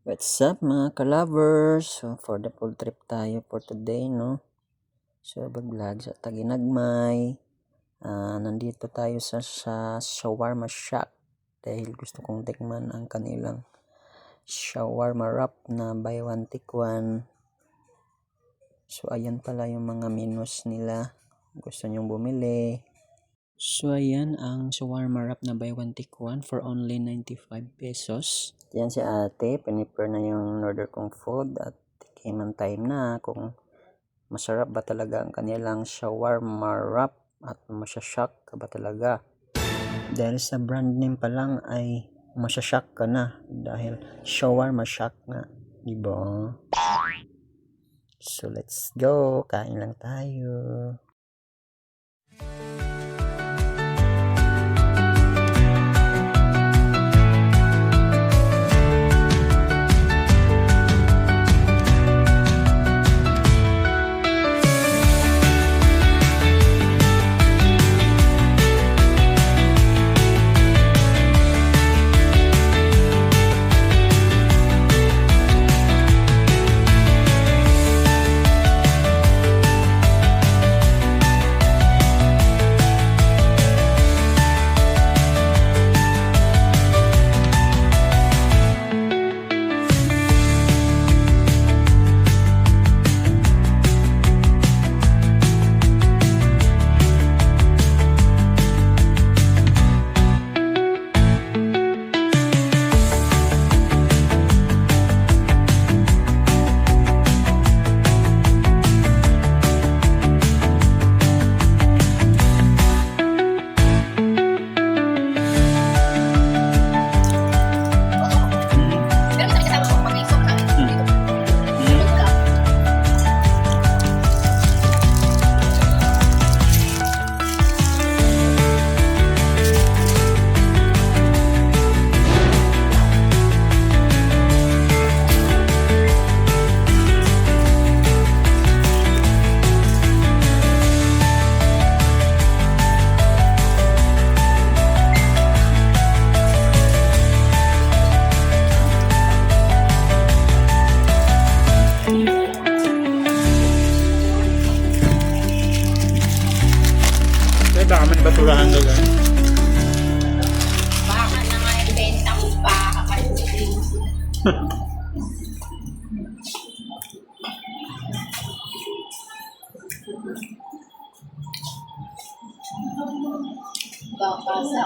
What's up mga ka-lovers? So for the full trip tayo for today no. So vlog sa Taginagmay. Ah, nandito tayo sa, sa shawarma shack dahil gusto kong tikman ang kanilang shawarma wrap na buy one take one. So ayan pala yung mga menus nila. Gusto nyong bumili. So ayan ang shawarma wrap na buy one take one for only 95 pesos. Yan si ate, piniper na yung order kong food at tikiman time na kung masarap ba talaga ang kanilang shawarma wrap at masyashock ka ba talaga. Dahil sa brand name pa lang ay masyashock ka na dahil shawarma shock nga. Diba? So let's go, kain lang tayo. Baka may basurahan daw lang. Baka na nga ibenta mo pa kapatid. Baka sa